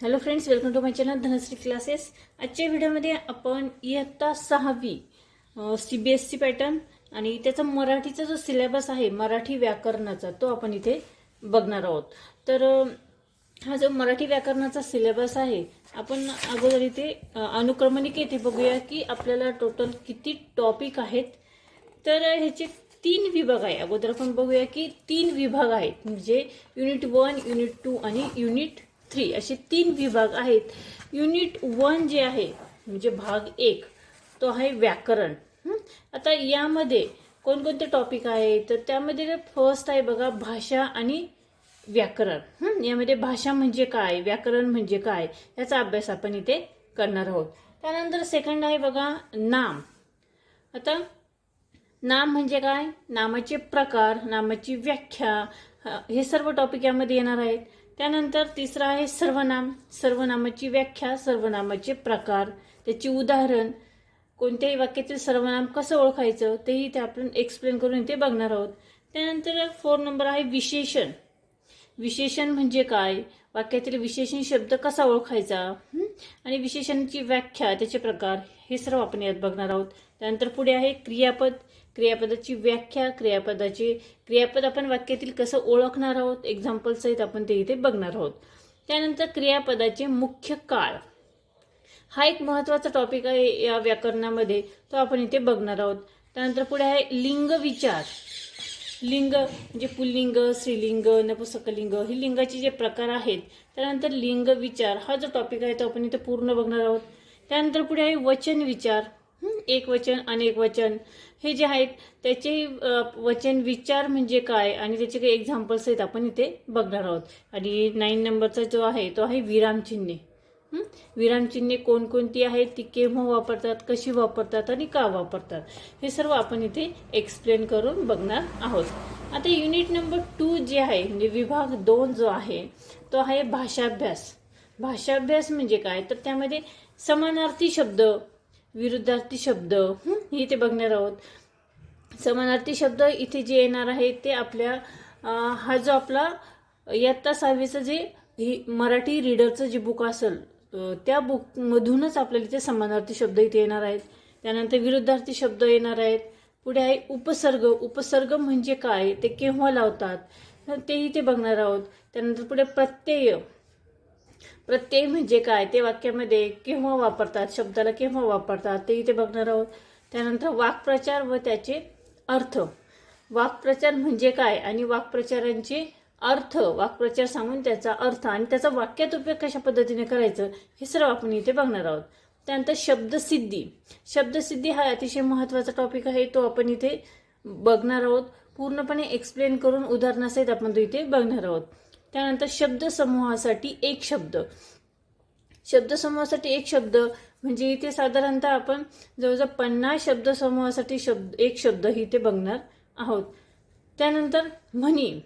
Hello friends welcome to my channel Dhanashree classes आजच्या व्हिडिओमध्ये आपण इयत्ता सहावी C B S C pattern आणि त्याचा मराठीचा जो सिलेबस आहे मराठी व्याकरणाचा तो आपण इथे बघणार आहोत. तर हा जो मराठी व्याकरणाचा सिलेबस आहे आपण अगोदर इथे अनुक्रमणिके अनुक्रमणिक येथे बघूया की आपल्याला टोटल किती टॉपिक आहेत. तर ह्याचे तीन विभाग आहे. अगोदर आपण बघूया की तीन विभाग आहेत. म्हणजे युनिट वन युनिट टू आणि युनिट थ्री असे तीन विभाग आहेत. युनिट वन जे आहे म्हणजे भाग एक तो आहे व्याकरण. आता यामध्ये कोणकोणते टॉपिक आहे तर त्यामध्ये फर्स्ट आहे बघा भाषा आणि व्याकरण. यामध्ये भाषा म्हणजे काय? व्याकरण म्हणजे काय? याचा अभ्यास आपण इथे करणार आहोत. त्यानंतर सेकंड आहे बघा नाम. आता नाम म्हणजे काय? नामाचे प्रकार नामाची व्याख्या हे सर्व टॉपिक यामध्ये येणार आहेत. त्यानंतर तिसरं आहे सर्वनाम. सर्वनामाची व्याख्या सर्वनामाचे प्रकार. त्याची उदाहरण कोणत्याही वाक्यातील सर्वनाम कसं ओळखायचं तेही ते आपण एक्सप्लेन करून ते बघणार आहोत. त्यानंतर फोर नंबर आहे विशेषण. विशेषण म्हणजे काय? वाक्यातील विशेषण शब्द कसा ओळखायचा? आणि विशेषणाची व्याख्या त्याचे प्रकार हे सर्व आपण यात बघणार आहोत. त्यानंतर पुढे आहे क्रियापद. क्रियापदाची व्याख्या क्रियापदाचे क्रियापद आपण वाक्यातील कसं ओळखणार आहोत? एक्झाम्पलसहित आपण ते इथे बघणार आहोत. त्यानंतर क्रियापदाचे मुख्य काळ. हा एक महत्त्वाचा टॉपिक आहे या व्याकरणामध्ये. तो आपण इथे बघणार आहोत. त्यानंतर पुढे आहे लिंग विचार. लिंग म्हणजे पुल्लिंग स्त्रीलिंग नपुसकलिंग हे लिंगाचे जे प्रकार आहेत त्यानंतर लिंग विचार हा जो टॉपिक आहे तो आपण इथे पूर्ण बघणार आहोत. त्यानंतर पुढे आहे वचन विचार. एक वचन अनेक वचन. हे जे आहेत त्याचे वचन विचार म्हणजे काय? आणि त्याचे काही एक्झाम्पल्स आहेत आपण इथे बघणार आहोत. आणि नाईन नंबरचा जो आहे तो आहे विरामचिन्हे विरामचिन्हे कोणकोणती आहेत ती केव्हा वापरतात कशी वापरतात आणि का वापरतात? हे सर्व आपण इथे एक्सप्लेन करून बघणार आहोत. आता युनिट नंबर टू जे आहे म्हणजे विभाग दोन जो आहे तो आहे भाषाभ्यास. भाषाभ्यास म्हणजे काय? तर त्यामध्ये समानार्थी शब्द विरुद्धार्थी शब्द हे? इथे बघणार आहोत. समानार्थी शब्द इथे जे येणार आहे ते आपल्या हा जो आपला इयत्ता सहावीचं जे ही मराठी रीडरचं जे बुक असेल त्या बुकमधूनच आपल्याला इथे समानार्थी शब्द इथे येणार आहेत. त्यानंतर विरुद्धार्थी शब्द येणार आहेत. पुढे आहे उपसर्ग. उपसर्ग म्हणजे काय? ते केव्हा लावतात? ते तेही ते बघणार आहोत. त्यानंतर पुढे प्रत्यय. प्रत्यय म्हणजे काय? ते वाक्यामध्ये केव्हा वापरतात? शब्दाला केव्हा वापरतात? ते इथे बघणार आहोत. त्यानंतर वाक्प्रचार व त्याचे अर्थ. वाक्प्रचार म्हणजे काय? आणि वाक्प्रचारांचे अर्थ वाक्प्रचार सांगून त्याचा अर्थ आणि त्याचा वाक्यात उपयोग कशा पद्धतीने करायचं हे सर्व आपण इथे बघणार आहोत. त्यानंतर शब्दसिद्धी. शब्दसिद्धी हा अतिशय महत्त्वाचा टॉपिक आहे. तो आपण इथे बघणार आहोत. पूर्णपणे एक्सप्लेन करून उदाहरणासहित आपण तो इथे बघणार आहोत. त्यानंतर शब्दसमूहासाठी एक शब्द. शब्दसमूहासाठी एक शब्द म्हणजे इथे साधारणतः आपण जवळजवळ पन्नास शब्दसमूहासाठी शब्द एक शब्द ही इथे बघणार आहोत. त्यानंतर म्हणी.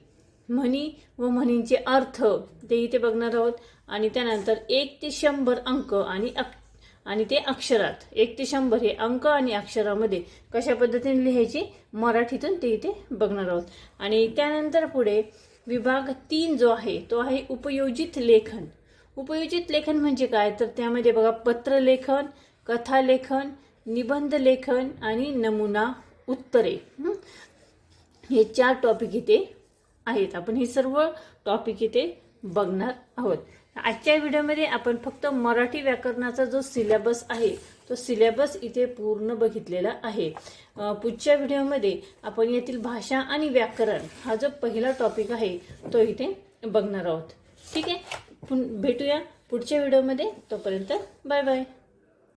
म्हणी व म्हणींचे अर्थ ते इथे बघणार आहोत. आणि त्यानंतर एक ते शंभर अंक आणि अक आणि ते अक्षरात. एक ते शंभर हे अंक आणि अक्षरामध्ये कशा पद्धतीने लिहायचे? मराठीतून ते इथे बघणार आहोत. आणि त्यानंतर पुढे विभाग तीन जो आहे तो आहे उपयोजित लेखन. उपयोजित लेखन म्हणजे काय? तर त्यामध्ये बघा पत्रलेखन कथालेखन निबंध लेखन आणि नमुना उत्तरे. हे? चार टॉपिक इथे आहेत. आपण हे सर्व टॉपिक इथे बघणार आहोत. आजच्या व्हिडिओमध्ये आपण फक्त मराठी व्याकरणाचा जो सिलेबस आहे तो सिलेबस इथे पूर्ण बघितलेला आहे. पुढच्या व्हिडिओमध्ये आपण यातील भाषा आणि व्याकरण हा जो पहिला टॉपिक आहे तो इथे बघणार आहोत. ठीक आहे? भेटूया पुढच्या व्हिडिओमध्ये. तोपर्यंत बाय बाय.